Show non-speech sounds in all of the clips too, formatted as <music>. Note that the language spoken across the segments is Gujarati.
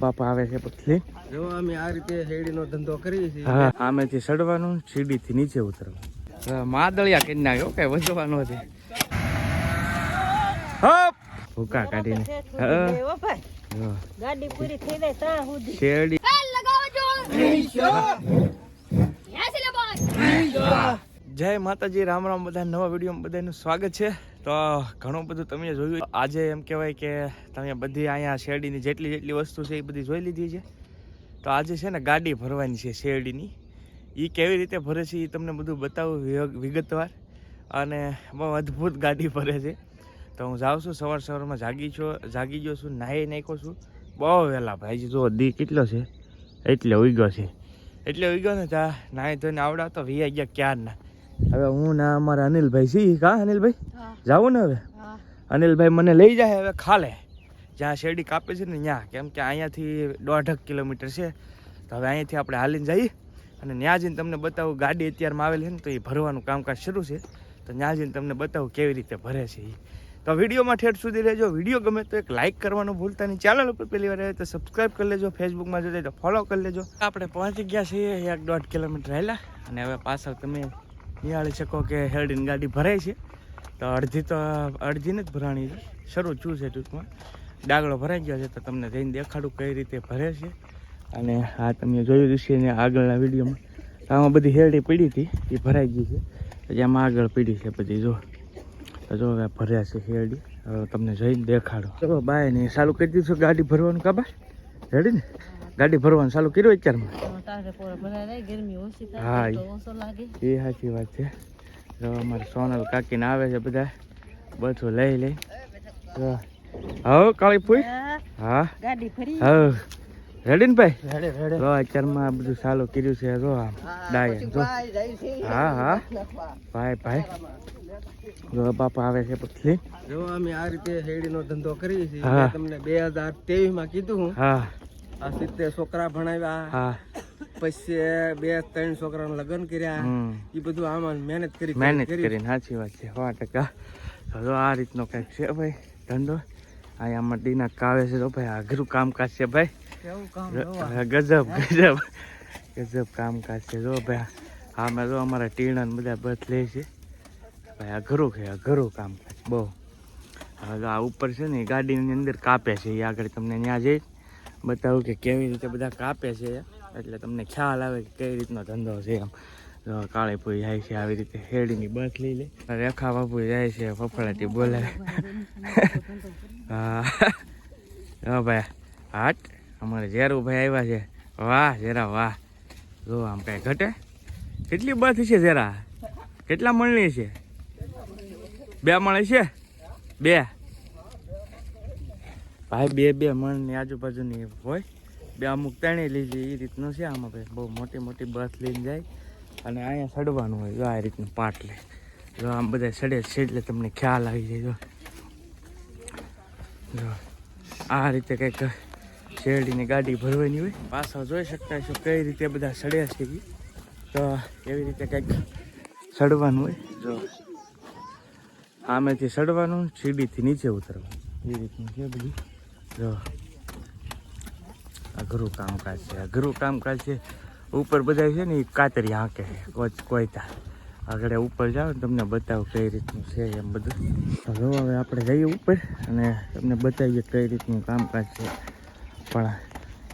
બાપા આવે છે પછી. જો અમે આ રીતે શેરડીનો ધંધો કરીએ છીએ. હા આમેથી ચડવાનું સીડીથી નીચે ઉતરવાનું. માદળિયા કરી નાખ્યો કે વધવાનું છે? હપ! ભૂકા કાઢીને. ગાડી પૂરી થઈ જાય ત્યાં સુધી. શેરડી. જય માતાજી, રામ રામ બધા નવા વિડીયોમાં બધાનું સ્વાગત છે. તો ઘણું બધું તમે જોયું. આજે એમ કહેવાય કે તમે બધી અહીંયા શેરડીની જેટલી જેટલી વસ્તુ છે એ બધી જોઈ લીધી છે. તો આજે છે ને ગાડી ભરવાની છે શેરડીની. એ કેવી રીતે ભરે છે એ તમને બધું બતાવું વિગ- વિગતવાર. અને બહુ અદ્ભુત ગાડી ભરે છે. તો હું જાઉં છું, સવાર સવારમાં જાગી છો, જાગી ગયો છું, નાહી નાખ્યો છું. બહુ વહેલા ભાઈ જો દી કેટલો છે? એટલે ઉગ્યો છે. એટલે ઉગ્યો ને ત્યાં નાહી ધોઈને આવડાવતો, વી ગયા ક્યારના. હવે હું ના અમારા અનિલભાઈ છી કા અનિલભાઈ? જાવું ને હવે? અનિલભાઈ મને લઈ જાય હવે ખાલે. જ્યાં શેરડી કાપે છે ને ત્યાં. કેમ કે અહીંયાથી દોઢક કિલોમીટર છે. તો હવે અહીંયાથી આપણે હાલીને જઈએ. અને ત્યાં જઈને તમને બતાવું ગાડી અત્યારમાં આવેલી છે ને તો એ ભરવાનું કામકાજ શરૂ છે. તો ત્યાં જઈને તમને બતાવું કેવી રીતે ભરે છે એ તો વિડીયોમાં ઠેઠ સુધી રહેજો. વીડિયો ગમે તો એક લાઇક કરવાનું ભૂલતા નહીં. ચેનલ ઉપર પહેલી વાર આવે તો સબસ્ક્રાઈબ કરી લેજો. ફેસબુકમાં જોતા તો ફોલો કરી લેજો. આપણે પહોંચી ગયા છીએ એક દોઢ કિલોમીટર રહેલા અને હવે પાછળ તમે નિહાળી શકો કે હેરડીની ગાડી ભરાય છે. તો અડધી તો અડધીને જ ભરાણી છે શરૂ છું છે ટૂંકમાં. ડાગલો ભરાઈ ગયો છે તો તમને જઈને દેખાડું કઈ રીતે ભરે છે. અને આ તમે જોયું હશે ને આગળના વિડીયોમાં. આમાં બધી હેરડી પડી હતી, એ ભરાઈ ગઈ છે. પછી આમાં આગળ પડી છે બધી, જો. જો ભર્યા છે હેરડી. હવે તમને જઈને દેખાડો. ચલો, બાય ને ચાલુ કરી દીધું ગાડી ભરવાનું કાબા રેડી ને? ગાડી ભરવાનું ચાલુ કર્યું અત્યારમાં? તારે પોરે ભરાય રહે ગરમી ઓછી હા, એ સાચી વાત છે. જો અમારે સોનલ કાકીને આવે છે બધા બધું લઈ લઈ. હા કાળી પૂઈ હા, હા. ગાડી ફરી હવ. રેડી ને ભાઈ? રેડે રેડે. જો અત્યારમાં બધું ચાલુ કર્યું છે જો આમ ડાય જો. હા હા. ભાઈ ભાઈ. જો બાપા આવે છે પછી જો અમે આ રીતે શેરડીનો ધંધો કરીએ છીએ. હા. તમને બે હજાર ત્રેવીસમાં કીધું હા. આ સિત્તેર છોકરા ભણાવ્યા. હા. પછી બે ત્રણ છોકરાનું લગ્ન કર્યા. એ બધું આમાં મહેનત કરી મહેનત કરી. કરીને સાચી વાત છે સો ટકા. તો આ રીતનો કંઈક છે ભાઈ ધંધો. અહીંયા મટીના કાવે છે તો ભાઈ અઘરું કામકાજ છે ભાઈ. ગજબ ગજબ. ગજબ કામકાજ છે જો ભાઈ. હા મેં જો અમારા ટીણા બધા બધ લે છે. ભાઈ અઘરું છે અઘરું કામકાજ બહુ. હવે આ ઉપર છે ને ગાડીની અંદર કાપે છે એ આગળ તમને ત્યાં જઈ બતાવું કે કેવી રીતે બધા કાપે છે. એટલે તમને ખ્યાલ આવે કે કઈ રીતનો ધંધો છે એમ. કાળીપુરી જાય છે, આવી રીતે હેડીની બસ લઈ લે. રેખા બાપુ જાય છે, ફફડાટી બોલે હા. ભાઈ, હાટ. અમારે ઝેરુભાઈ આવ્યા છે. વાહ, ઝેરા, વાહ. જો આમ કઈ ઘટે. કેટલી બસ છે ઝેરા? કેટલા મણની છે? બે મળે છે? બે. ભાઈ બે બે મણની આજુબાજુની હોય. બે અમુક ત્રણેય લીધી એ રીતનું છે. આમાં ભાઈ બહુ મોટી મોટી બસ લઈને જાય અને અહીંયા સડવાનું હોય. જો આ રીતનું પાટ લે. જો આમ બધા સડે છે એટલે તમને ખ્યાલ આવી જાય. જો. જો. આ રીતે કંઈક શેરડીની ગાડી ભરવાની હોય. પાછા જોઈ શકતા છો કઈ રીતે બધા સડ્યા છે. તો એવી રીતે કંઈક ચડવાનું હોય. જો. આમેથી સડવાનું, સીડીથી નીચે ઉતરવાનું. એ રીતનું છે બધું. જો. અઘરું કામકાજ છે, અઘરું કામકાજ છે. ઉપર બધા છે ને એ કાતરી હાંકે છે કોઈ કોઈતા આગળ ઉપર જાઓ તમને બતાવો કઈ રીતનું છે એમ બધું. જો હવે આપણે જઈએ ઉપર અને તમને બતાવીએ કઈ રીતનું કામકાજ છે. પણ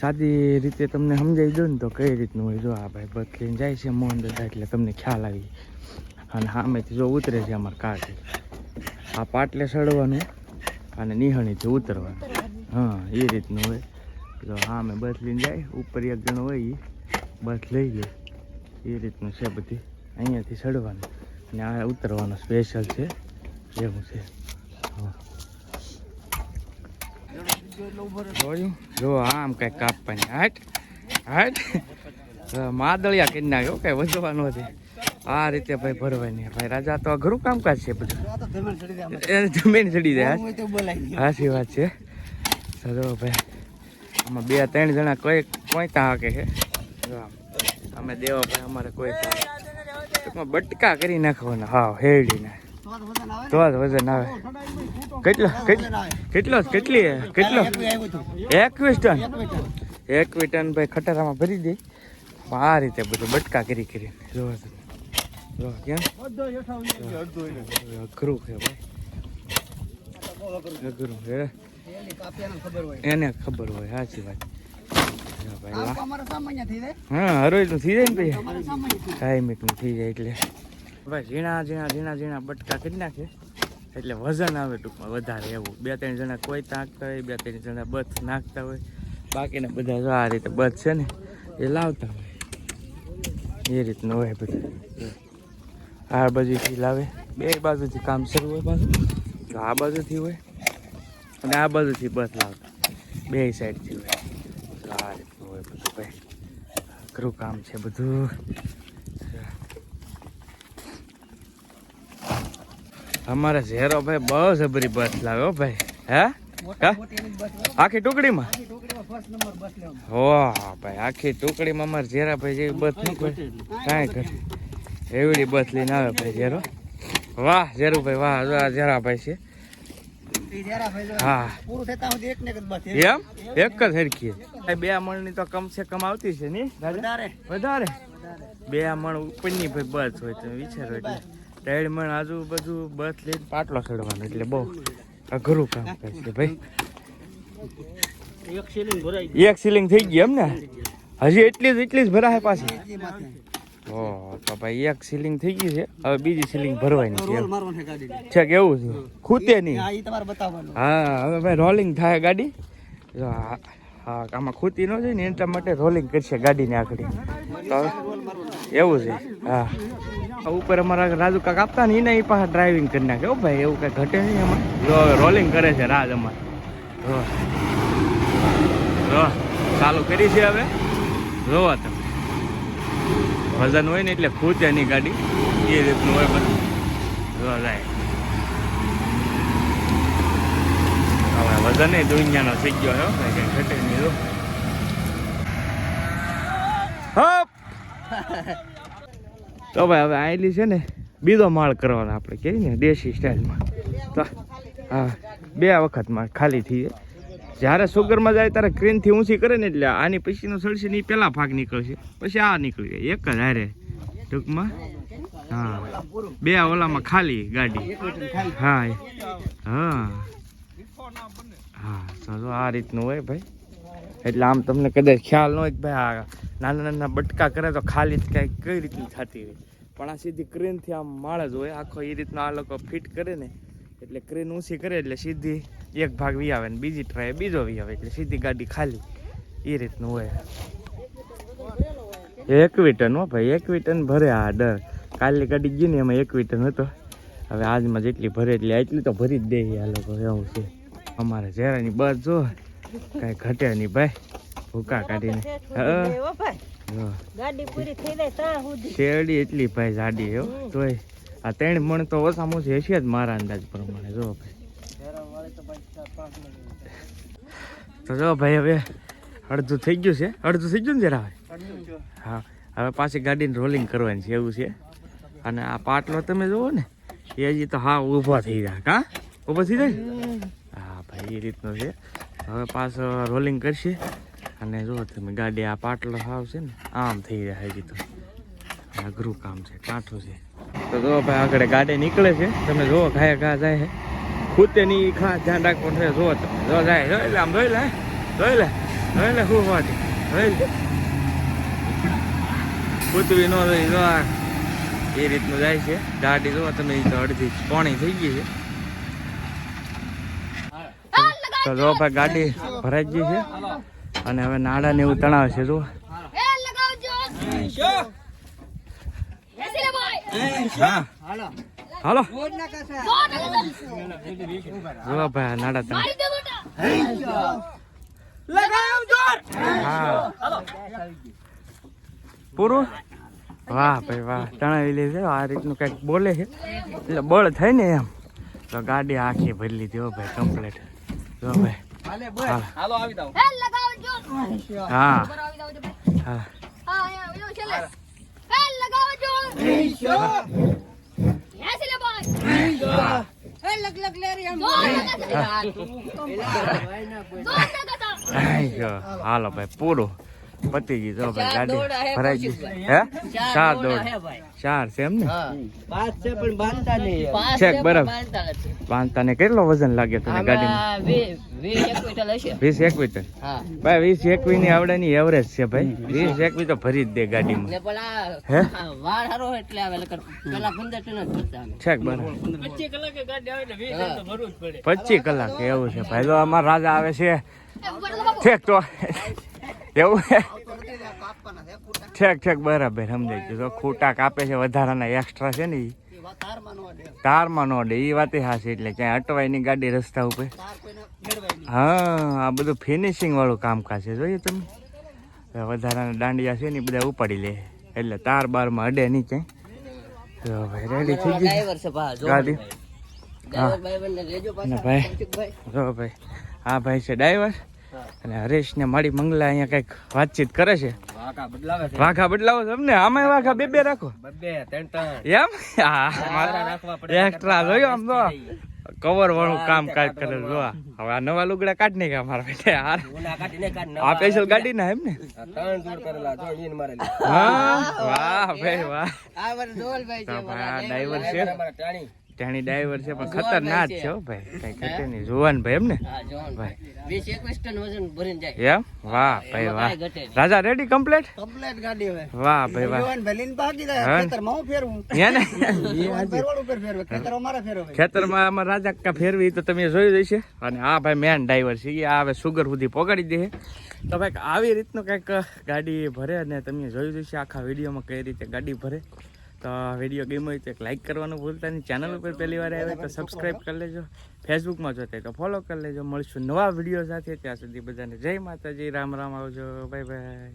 સાદી રીતે તમને સમજાવી દઉં ને તો કઈ રીતનું હોય. જો આ ભાઈ બસ જાય છે મોહન દાદા એટલે તમને ખ્યાલ આવી. અને સામેથી જો ઉતરે છે અમારે કાઢી આ પાટલે સડવાનું અને નિહણીથી ઉતરવાનું. હા એ રીતનું હોય. તો હા મેં બસ લઈને જાય. ઉપર એક જણો હોય એ બસ લઈ જાય એ રીતનું છે બધી. અહીંયાથી ચડવાનું. અને આ ઉતરવાનું સ્પેશિયલ છે. એવું છે. જોયું? જો આમ કઈ કાપવાની. હાટ હાટ. માદળિયા કરી નાખ્યો કઈ વધવાનું નથી. આ રીતે ભાઈ ભરવાની ભાઈ રાજા તો ઘરું કામકાજ છે બધું. જમીન ચડી જાય. સાચી વાત છે. ચલો ભાઈ, આમાં બે, ત્રણ જણા કોઈ કોઈ હાકે છે. અમે દેવા ભાઈ, અમારે કોઈ ટૂંકમાં બટકા કરી નાખવાના. હા, હેડીને. તો જ વજન આવે. કેટલો કેટલો કેટલો કેટલી? એકવીસ ટન. એકવીસ ટન ભાઈ ખટારામાં ભરી દે. આ રીતે બધું બટકા કરી કરીને. અઘરું એને ખબર હોય. સાચી વાત. હા હરોયલું થઈ જાય. ને ભાઈ મિનિટનું થઈ જાય. એટલે ભાઈ ઝીણા ઝીણા ઝીણા ઝીણા બટકા કરી નાખે. એટલે વજન આવે ટૂંકમાં વધારે એવું. બે ત્રણ જણા કોઈ નાખતા હોય બે ત્રણ જણા બથ નાખતા હોય. બાકીના બધા જો આ રીતે બથ છે ને એ લાવતા હોય. એ રીતનું હોય બધું. આ બાજુથી લાવે. બે બાજુથી કામ શરૂ હોય પાછું. તો આ બાજુથી હોય. અને આ બાજુથી બસ લાવતા બે સાઈડથી હોય આ રીતનું હોય બધું ભાઈ. અઘરું કામ છે બધું. અમારે ઝેરો ભાઈ બહુ જબરી બસ લાવે હો ભાઈ. હે? આખી ટુકડીમાં? વાહ ભાઈ આખી ટુકડીમાં અમારે ઝેરા ભાઈ જેવી બસ ન કોઈ કાંઈ કરે એવડી બસ લઈને આવે ભાઈ ઝેરો. વાહ ઝેરુભાઈ વાહ ઝેરાભાઈ છે. હા. એમ? એક જ હરખી. બે મણની તો કમ સે કમ આવતી છે ની? વધારે. બે મણ ઉપરની ભાઈ બસ હોય તમે વિચારો એટલે. ત્રણ મણ આજુબાજુ બસ લઈને પાટલો ચડવાનો એટલે બહુ અઘરું કામ કરે છે ભાઈ. એક સિલિંગ થઈ ગઈ એમ ને? હજી એટલી જ એટલી જ ભરાય પાછી. તો ભાઈ એક સીલિંગ થઈ ગઈ છે. હવે બીજી સીલિંગ ભરવાની છે. છે કેવું છે ખૂતે નહીં. હા હવે ભાઈ રોલિંગ થાય ગાડી. હા આમાં ખૂતી ન જાય ને એટલા માટે રોલિંગ કરશે ગાડીને તો એવું છે. હા. ઉપર અમારા રાજુ કાક આપતા ને એને એ પાછા ડ્રાઇવિંગ કરી નાખે. ભાઈ એવું કઈ ઘટે નહીં એમાં જો રોલિંગ કરે છે રાજ અમારે. ચાલુ કરી છે હવે. જોવા તમે. વજન હોય ને એટલે ખુદ એની ગાડી એ રીતનું હોય બધું. હવે વજન એ દુનિયાનો થઈ ગયો, હે. ભાઈ કઈ ઘટે નહીં તો ભાઈ, હવે આયેલી છે ને, બીજો માળ કરવાનો આપણે કહીએ ને, દેશી સ્ટાઇલમાં તો, હા, બે વખતમાં ખાલી થઈ જાય. જ્યારે સુગરમાં જાય ત્યારે ક્રેનથી ઊંચી કરે ને એટલે આની પછીનો સડશે ને એ પહેલા ભાગ નીકળશે. પછી આ નીકળી જાય. એક જ હારે. ટૂંકમાં? હા. બે ઓલામાં ખાલી ગાડી. હા. હા. હા. તો આ રીતનું હોય ભાઈ. એટલે આમ તમને કદાચ ખ્યાલ ન હોય કે ભાઈ આ નાના નાના બટકા કરે તો ખાલી જ કાંઈક કઈ રીતની થતી હોય. પણ આ સીધી ક્રેનથી આમ માળ જ હોય. આખો એ રીતના આ લોકો ફિટ કરે ને. એટલે ક્રેન ઊંચી કરે એટલે સીધી એક ભાગ વી આવે ને બીજી ટ્રાય બીજો વી આવે એટલે સીધી ગાડી ખાલી. એ રીતનું હોય. એકવી ટન હો ભાઈ એકવી ટન ભરે આ ડર. કાલની ગાડી ગઈ ને એમાં એકવી ટન હતો. હવે આજમાં જેટલી ભરે એટલી એટલી તો ભરી જ દે આ લોકો એવું છે. અમારે ઝેરાની બસ જો કાંઈ ઘટે નહીં ભાઈ. ભૂકા કાઢીને. હા. ગાડી પૂરી થઈ જાય ત્યાં સુધી. શેરડી એટલી ભાઈ જાડી હો. તોય આ ત્રણ મણ તો ઓછામાં ઓછી હશે જ મારા અંદાજ પ્રમાણે જો ભાઈ. તો જો ભાઈ હવે અડધું થઈ ગયું છે. અડધું થઈ ગયું ને જરા હવે? હા, હવે પાછી ગાડીને રોલિંગ કરવાની છે, એવું છે. અને આ પાટલો તમે જુઓ ને, એ હજી તો હા ઊભા થઈ જાય હા ઊભા થઈ જાય હા, ભાઈ, એ રીતનું છે. હવે પાછો રોલિંગ કરશે. અને જો તમે, ગાડી આ પાટલો હાવ છે ને, આમ થઈ જાય હજી તો. અઘરું કામ છે, કાંઠું છે. તો જો ભાઈ, આગળ ગાડી નીકળે છે. તમે જુઓ ઘાય ઘા જાય છે. ખૂતે ની ખાસ ધ્યાન રાખવું છે. તમે. જો જાય જોઈ લે આમ જોઈ લે જોઈ લે જોઈ લે શું હોવાથી જોઈ લે. ખૂતવી નો જોઈ જો એ રીતનું જાય છે. દાઢી જો તમે અડધી પોણી થઈ ગઈ છે. તો જો ભાઈ ગાડી ભરાઈ ગઈ છે. અને હવે નાડા ને એવું તણાવ છે જો હા. હાલો. જો ભાઈ નાડા તમે. મારી જોર. હા. પૂરું? વાહ ભાઈ વાહ. તણાવી લે છે. આ રીતનું કંઈક બોલે છે. એટલે બળ થાય ને એમ. તો ગાડી આખી ભરી લીધી હો ભાઈ કમ્પ્લીટ જો ભાઈ. હાલો. હા જાવ હા અહીંયા એવું છે લે એ લગાવજો એસી ભાઈ આઈ ગયો. હાલો ભાઈ પૂરું. પતી ગઈ તો ભાઈ ગાડી ભરાઈ ગઈ. હે? ચાર દોડ ચાર છે એમ ને? પાંચ છે પણ બાંધતા નહીં છેક બરાબર. બાંધતા ને કેટલો વજન લાગે તને ગાડીમાં? વીસ એકવીસ ટન ભાઈ વીસ એકવીસની આવડે ની એવરેજ છે ભાઈ. વીસ એકવીસ તો ભરી જ દે ગાડીમાં. હે? છેક બરાબર. પચીસ કલાક એવું છે. ભાઈ તો અમારા રાજા આવે છે. ઠેક તો એવું ઠેક ઠેક બરાબર સમજાઈ ગયું. ખોટા કાપે છે વધારાના એક્સ્ટ્રા છે ને એ તારમાં નો ડે એ વાતે હાશે એટલે ક્યાંય અટવાયની ગાડી રસ્તા ઉપર. હા આ બધું ફિનિશિંગ વાળું કામકાજ છે જોઈએ તમે. વધારાના દાંડિયા છે ને બધા ઉપાડી લે. એટલે તાર બારમાં અડે નહીં ક્યાંય. તો ભાઈ રેડી થઈ ગઈ? ગાડી? હા. ભાઈ. જો ભાઈ આ ભાઈ છે ડ્રાઈવર અને હરેશ ને મારી મંગલા અહીંયા કંઈક વાતચીત કરે છે. વાંકા બદલાવે છે. વાઘા બદલાવો છો એમને આમાં વાઘા બે બે રાખો. એમ? હા રાખવા પડે એક્સ્ટ્રા જોયો આમ તો. કવર વાળું કામ કાજ કરે જો આ. હવે આ નવા લુગડા કાઢ નહીં કે અમારા બેટે હાર આ સ્પેશિયલ ગાડી ના એમ ને? ત્રણ જોડ કરેલા જો ઈન મારેલી હા વાહ ભાઈ વાહ. આ વાર ડોલ ભાઈ તો ડ્રાઈવર છે. ટાણી ત્યાંની ડ્રાઈવર છે પણ ખતરનાક છે. ભાઈ. કઈ ઘટે નહીં. જોવાન ભાઈ એમ ને? ભાઈ. એમ? વાહ ભાઈ વાહ. રાજા રેડી કમ્પ્લીટ કમ્પ્લેટ ગાડી હવે. વાહ ભાઈ વાહ. ભલીન બાકી દે હા. ખેતરમાં હું ફેરવું? હે ને? <laughs> ઉપર ફેરવે ખેતર અમારા ફેરવે ખેતરમાં અમાર રાજા કા ફેરવી તો તમે જોઈ જશે અને આ ભાઈ મેન ડ્રાઈવર છે એ આ હવે સુગર સુધી પહોંચાડી દે તો ભાઈ આવી રીતનું કંઈક ગાડી ભરે અને તમે જોઈ જશે આખા વિડીયોમાં કઈ રીતે ગાડી ભરે. તો વીડિયો ગમ્યો હોય તો એક લાઈક કરવાનું ભૂલતા નહીં. ચેનલ ઉપર પહેલી વાર આવે તો સબસ્ક્રાઈબ કરી લેજો. ફેસબુકમાં જોતા તો ફોલો કરી લેજો. મળશું નવા વીડિયો સાથે. ત્યાં સુધી બધાને જય માતાજી. રામ રામ આવજો. Bye bye